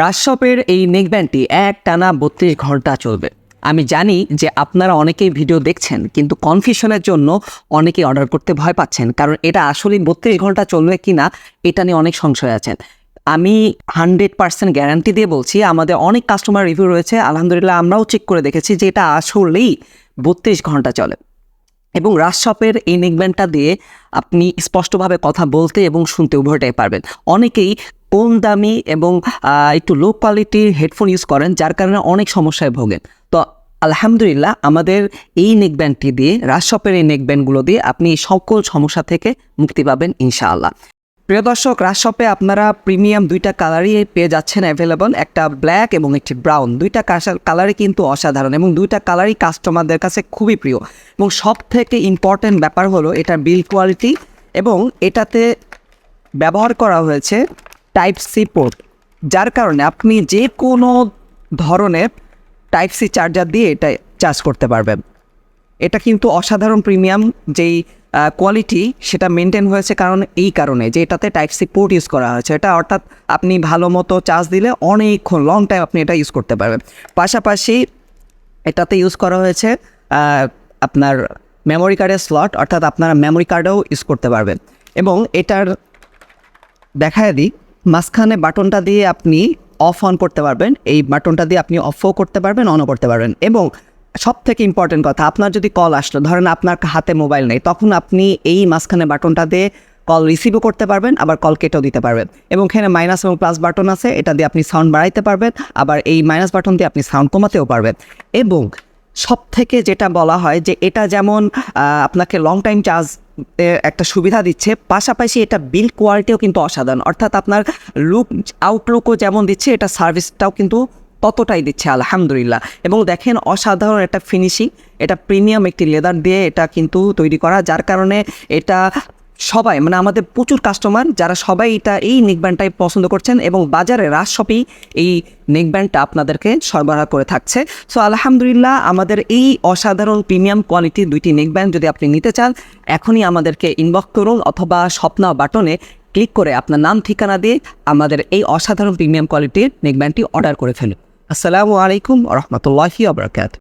রাজশপের এই নেকব্যান্ডটি এক টানা বত্রিশ ঘণ্টা চলবে। আমি জানি যে আপনারা অনেকেই ভিডিও দেখছেন, কিন্তু কনফিউশনের জন্য অনেকেই অর্ডার করতে ভয় পাচ্ছেন, কারণ এটা আসলে বত্রিশ ঘণ্টা চলবে কি না এটা নিয়ে অনেক সংশয় আছেন আমি হান্ড্রেড পার্সেন্ট গ্যারান্টি দিয়ে বলছি, আমাদের অনেক কাস্টমার রিভিউ রয়েছে, আলহামদুলিল্লাহ আমরাও চেক করে দেখেছি যে এটা আসলেই বত্রিশ ঘণ্টা চলে। এবং রাজশপের এই নেকব্যান্ডটা দিয়ে আপনি স্পষ্টভাবে কথা বলতে এবং শুনতে উভয়টাই পারবেন। অনেকেই কম দামি এবং একটু লো কোয়ালিটির হেডফোন ইউজ করেন, যার কারণে অনেক সমস্যায় ভোগেন। তো আলহামদুলিল্লাহ, আমাদের এই নেকব্যান্ডটি দিয়ে রাজশপের এই নেকব্যান্ডগুলো দিয়ে আপনি সকল সমস্যা থেকে মুক্তি পাবেন, ইনশাআল্লাহ। প্রিয় দর্শক রাজশপে আপনারা প্রিমিয়াম দুইটা কালারই পেয়ে যাচ্ছেন অ্যাভেলেবল একটা ব্ল্যাক এবং একটি ব্রাউন দুইটা কালারই কিন্তু অসাধারণ এবং দুইটা কালারই কাস্টমারদের কাছে খুবই প্রিয়। এবং সব থেকে ইম্পর্ট্যান্ট ব্যাপার হলো, এটার বিল কোয়ালিটি এবং এটাতে ব্যবহার করা হয়েছে টাইপ সি পোর্ট যার কারণে আপনি যে কোনো ধরনের টাইপ সি চার্জার দিয়ে এটা চার্জ করতে পারবেন। এটা কিন্তু অসাধারণ প্রিমিয়াম যেই কোয়ালিটি সেটা মেনটেন হয়েছে কারণ এই কারণে যে এটাতে টাইপ সি পোর্ট ইউজ করা হয়েছে। এটা অর্থাৎ আপনি ভালো মতো চার্জ দিলে অনেকক্ষণ লং টাইম আপনি এটা ইউজ করতে পারবেন। পাশাপাশি এটাতে ইউজ করা হয়েছে আপনার মেমোরি কার্ডের স্লট অর্থাৎ আপনারা মেমোরি কার্ডও ইউজ করতে পারবেন। এবং এটার দেখায় দিই মাঝখানে বাটনটা দিয়ে আপনি অফ অন করতে পারবেন। এই বাটনটা দিয়ে আপনি অফও করতে পারবেন অনও করতে পারবেন। এবং সব থেকে ইম্পর্টেন্ট কথা, আপনার যদি কল আসলো, ধরেন আপনার হাতে মোবাইল নেই, তখন আপনি এই মাঝখানে বাটনটা দিয়ে কল রিসিভও করতে পারবেন, আবার কল কেটেও দিতে পারবেন। এবং এখানে মাইনাস এবং প্লাস বাটন আছে, এটা দিয়ে আপনি সাউন্ড বাড়াইতে পারবেন, আবার এই মাইনাস বাটন দিয়ে আপনি সাউন্ড কমাতেও পারবেন। এবং সব থেকে যেটা বলা হয় যে এটা যেমন আপনাকে লং টাইম চার্জ একটা সুবিধা দিচ্ছে, পাশাপাশি এটা বিল কোয়ালিটিও কিন্তু অসাধারণ। অর্থাৎ আপনার লুক আউটলুকও যেমন দিচ্ছে, এটা সার্ভিসটাও কিন্তু ততটাই দিচ্ছে, আলহামদুলিল্লাহ। এবং দেখেন অসাধারণ একটা ফিনিশিং এটা প্রিমিয়াম একটি লেদার দিয়ে এটা কিন্তু তৈরি করা, যার কারণে এটা সবাই মানে আমাদের প্রচুর কাস্টমার যারা সবাই এটা, এই নেকব্যান্ডটাই পছন্দ করছেন এবং বাজারে রাস শপেই এই নেকব্যান্ডটা আপনাদেরকে সরবরাহ করে থাকছে। সো আলহামদুলিল্লাহ আমাদের এই অসাধারণ প্রিমিয়াম কোয়ালিটির দুইটি নেকব্যান্ড যদি আপনি নিতে চান, এখনই আমাদেরকে ইনবক্স করুন অথবা স্বপ্না বাটনে ক্লিক করে আপনার নাম, ঠিকানা দিয়ে আমাদের এই অসাধারণ প্রিমিয়াম কোয়ালিটির নেকব্যান্ডটি অর্ডার করে ফেলুন। আসসালামু আলাইকুম রহমতুল্লাহি আবরকাত